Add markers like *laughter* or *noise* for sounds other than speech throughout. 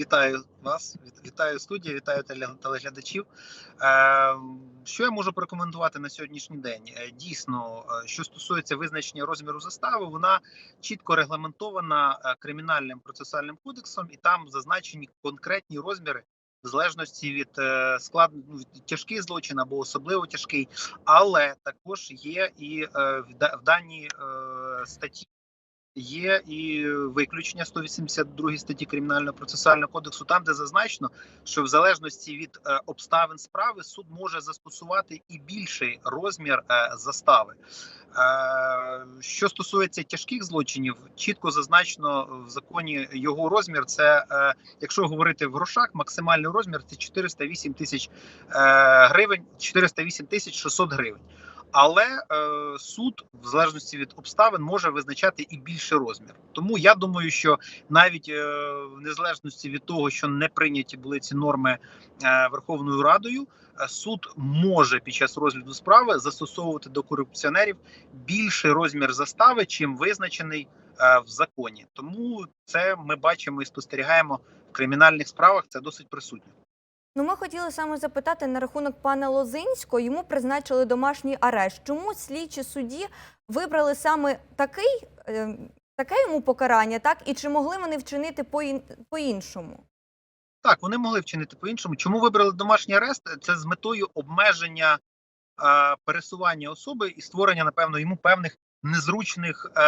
Вітаю вас, вітаю студію, вітаю теле- телеглядачів. Е, Що я можу порекомендувати на сьогоднішній день? Е, Дійсно, е, що стосується визначення розміру застави, вона чітко регламентована кримінальним процесуальним кодексом, і там зазначені конкретні розміри в залежності від складу ну, тяжкий злочин або особливо тяжкий, але також є і в да- в даній статті Є і виключення 182 статті кримінального процесуального кодексу, там де зазначено, що в залежності від е, обставин справи суд може застосувати і більший розмір е, застави. Е, що стосується тяжких злочинів, чітко зазначено в законі його розмір. Це якщо говорити в грошах, максимальний розмір це 408 тисяч гривень, 408 тисяч 600 гривень. Але е, суд, в залежності від обставин, може визначати і більший розмір. Тому я думаю, що навіть е, в незалежності від того, що не прийняті були ці норми е, Верховною Радою, е, суд може під час розгляду справи застосовувати до корупціонерів більший розмір застави, чим визначений е, в законі. Тому це ми бачимо і спостерігаємо в кримінальних справах. Це досить присутньо. Ну, ми хотіли саме запитати на рахунок пана Лозинського. Йому призначили домашній арешт. Чому слідчі судді вибрали саме такий, е, таке йому покарання, так і чи могли вони вчинити по ін- по-іншому? Так, вони могли вчинити по-іншому. Чому вибрали домашній арест? Це з метою обмеження е, пересування особи і створення, напевно, йому певних незручних, е,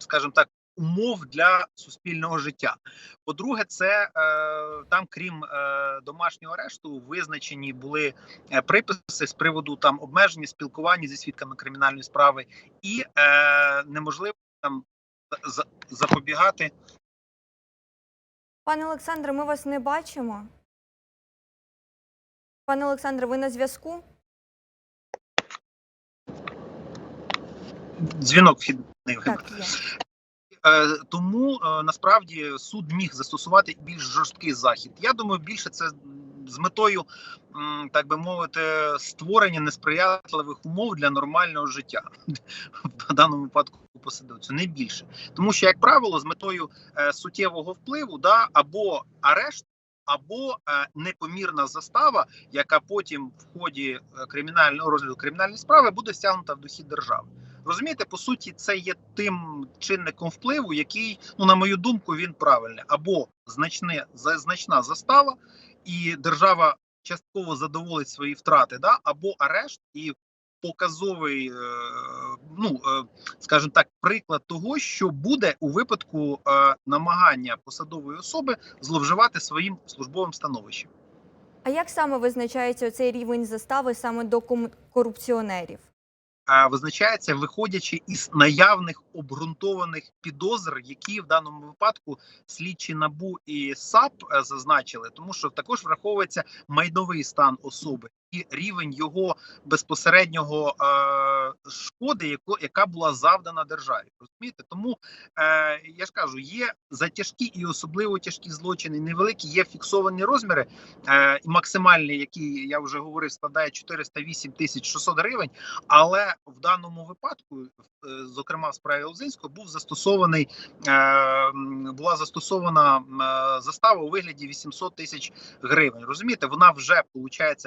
скажімо так, умов для суспільного життя. По-друге, це е, там, крім е, домашнього арешту, визначені були е, приписи з приводу там обмеження спілкування зі свідками кримінальної справи і е, неможливо там за- за- запобігати Пане Олександре, ми вас не бачимо. Пане Олександре, ви на зв'язку? дзвінок вхідний. Так, є. Е, тому е, насправді суд міг застосувати більш жорсткий захід. Я думаю, більше це з метою, так би мовити, створення несприятливих умов для нормального життя *laughs* в даному випадку посадовцю, не більше, тому що, як правило, з метою е, суттєвого впливу, да або арешт. Або непомірна застава, яка потім в ході кримінального розгляду кримінальної справи буде стягнута в дохід держави. Розумієте, по суті, це є тим чинником впливу, який, ну на мою думку, він правильний. Або значне значна застава, і держава частково задоволить свої втрати, да, або арешт і показовий, е, ну е, скажімо так, приклад того, що буде у випадку е, намагання посадової особи зловживати своїм службовим становищем. А як саме визначається цей рівень застави саме до корупціонерів? А, визначається виходячи із наявних обґрунтованих підозр, які в даному випадку слідчі набу і САП е, зазначили, тому що також враховується майновий стан особи рівень його безпосереднього е, шкоди, яко, яка була завдана державі. Розумієте, тому е, я ж кажу, є за тяжкі і особливо тяжкі злочини, невеликі, є фіксовані розміри, е, максимальний, який я вже говорив, складає 408 тисяч 600 гривень. Але в даному випадку, е, зокрема в справі Лозинського, був застосований е, була застосована е, застава у вигляді 800 тисяч гривень. Розумієте, вона вже виходить,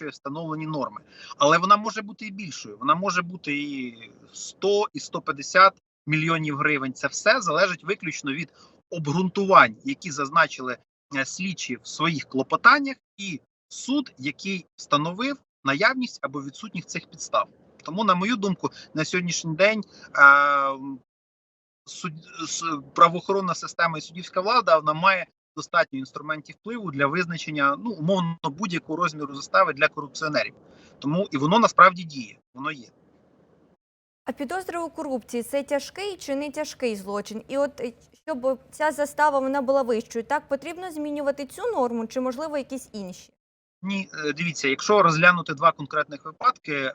перевищує встановлені норми, але вона може бути і більшою. Вона може бути і 100, і 150 мільйонів гривень. Це все залежить виключно від обґрунтувань, які зазначили е, слідчі в своїх клопотаннях, і суд, який встановив наявність або відсутність цих підстав. Тому, на мою думку, на сьогоднішній день е, суд, правоохоронна система і суддівська влада вона має достатньо інструментів впливу для визначення ну умовно будь-якого розміру застави для корупціонерів. Тому і воно насправді діє, воно є. А підозри у корупції це тяжкий чи не тяжкий злочин? І от е, щоб ця застава вона була вищою, так потрібно змінювати цю норму, чи можливо якісь інші? Ні, е, дивіться, якщо розглянути два конкретних випадки, е,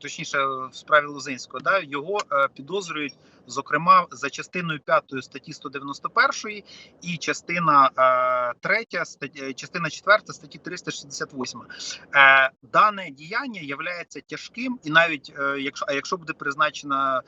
точніше в справі Лозинського, да його е, підозрюють зокрема за частиною 5 статті 191 і частина е, 3, статті, частина 4 статті 368. Е, дане діяння є тяжким, і навіть якщо а якщо буде призначена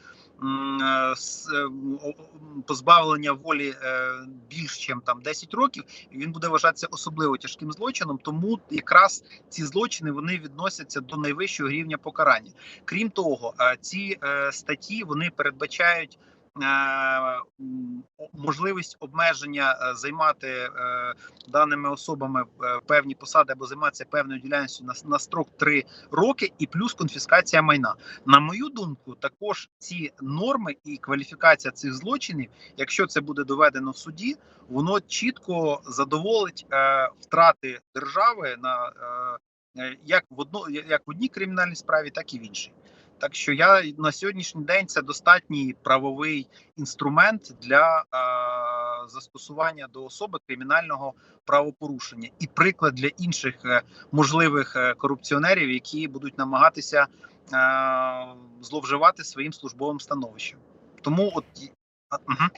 позбавлення волі е, більш ніж там 10 років, він буде вважатися особливо тяжким злочином. Тому якраз ці злочини вони відносяться до найвищого рівня покарання. Крім того, е, ці е, статті вони передбачають. Е, Можливість обмеження е, займати е, даними особами певні посади або займатися певною діяльністю на, на строк 3 роки, і плюс конфіскація майна. На мою думку, також ці норми і кваліфікація цих злочинів, якщо це буде доведено в суді, воно чітко задоволить втрати держави на як в одно як в одній кримінальній справі, так і в іншій. Так що я на сьогоднішній день це достатній правовий інструмент для е, застосування до особи кримінального правопорушення і приклад для інших е, можливих е, корупціонерів, які будуть намагатися е, зловживати своїм службовим становищем. Тому от мгм.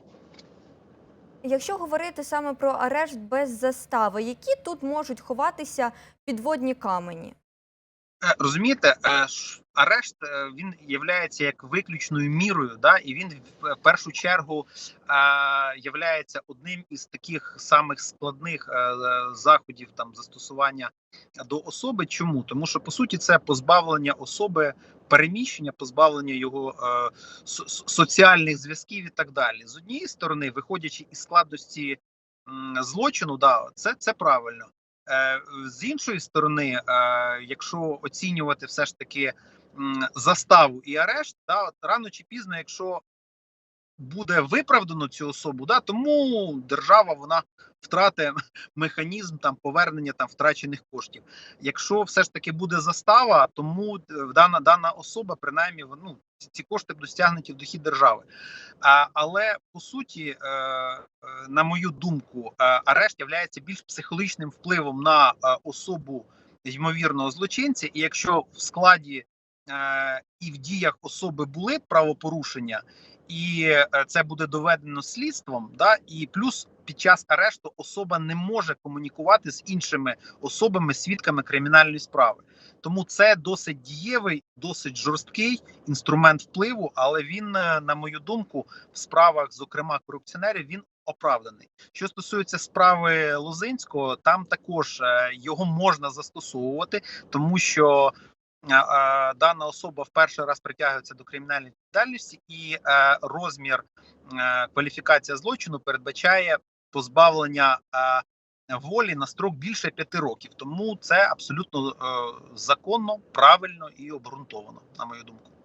Якщо говорити саме про арешт без застави, які тут можуть ховатися підводні камені? Е, Розумієте, е, арешт е, він являється як виключною мірою, да, і він в першу чергу е, являється одним із таких самих складних е, е, заходів там застосування до особи. Чому? Тому що по суті це позбавлення особи переміщення, позбавлення його е, со- со- соціальних зв'язків і так далі. З однієї сторони, виходячи із складності злочину, да, це, це правильно. Е, З іншої сторони, е, якщо оцінювати все ж таки заставу і арешт, да, от рано чи пізно, якщо буде виправдано цю особу, да, тому держава вона втратить *laughs* механізм там повернення там втрачених коштів. Якщо все ж таки буде застава, тому е, дана дана особа, принаймні, ну, ці- кошти будуть стягнуті в дохід держави. А, але по суті, е, е, на мою думку, е, арешт є більш психологічним впливом на особу ймовірного злочинця, і якщо в складі і в діях особи були правопорушення, і е, це буде доведено слідством, да і плюс під час арешту особа не може комунікувати з іншими особами, свідками кримінальної справи. Тому це досить дієвий, досить жорсткий інструмент впливу, але він, е, на мою думку, в справах, зокрема корупціонерів, він оправданий. Що стосується справи Лозинського, там також е, його можна застосовувати, тому що е, е, дана особа в перший раз притягується до кримінальної відповідальності, і е, розмір е, кваліфікація злочину передбачає позбавлення е, волі на строк більше п'яти років. Тому це абсолютно законно, правильно і обґрунтовано, на мою думку.